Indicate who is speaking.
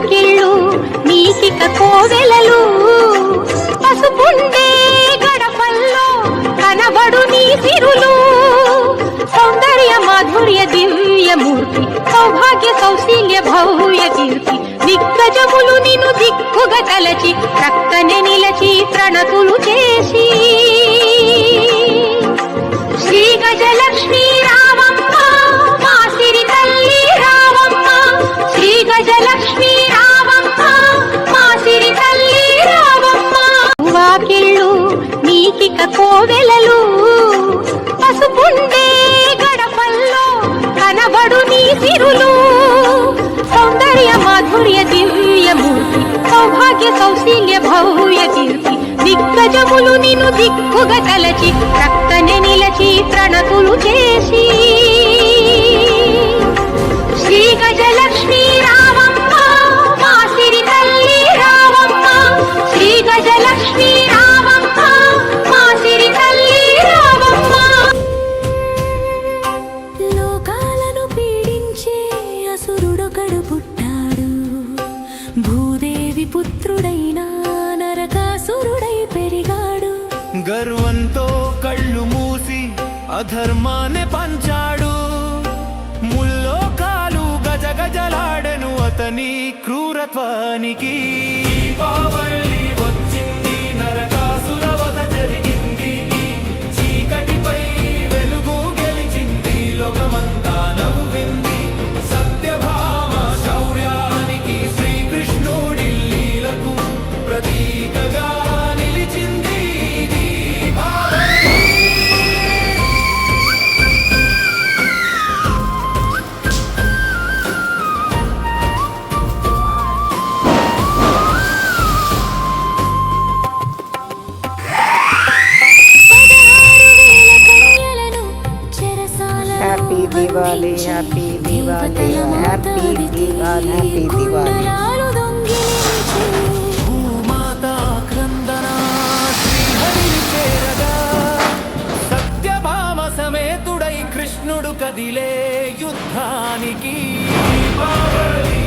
Speaker 1: వాకిళ్ళు నీకిక కోవెలలు. పసుపుండే గడపల్లో కనబడు నీ సిరులు. సౌందర్య మాధుర్య దివ్యమూర్తి సౌభాగ్య సౌశీల్య భవ్య కీర్తి. దిగ్గజములు నిన్ను దిక్కుగా తలచి ప్రక్కనే నిలచి ప్రణతులు చేసి. నీకిక కోవెలలు పసుపుండే గడపల్లో కనబడు నీ సిరులు. సౌందర్య మాధుర్య దివ్యమూర్తి సౌభాగ్య సౌశీల్య భవ్య కీర్తి దిగ్గజములు నిన్ను దిక్కుగా తలచి ప్రక్కనే నిలచి ప్రణతులు
Speaker 2: చే పుత్రుడైన నరకాసురుడై పెరిగాడు.
Speaker 3: గర్వంతో కళ్ళు మూసి అధర్మాన్ని పంచాడు. ముల్లోకాలు గజగజలాడెను అతని క్రూరత్వానికి. Deepavali
Speaker 2: Diwali
Speaker 4: happy
Speaker 2: Diwali
Speaker 4: happy
Speaker 2: Diwali
Speaker 4: happy
Speaker 3: Diwali. సమేతుడై కృష్ణుడు కదిలే యుద్ధానికి. దీపావళి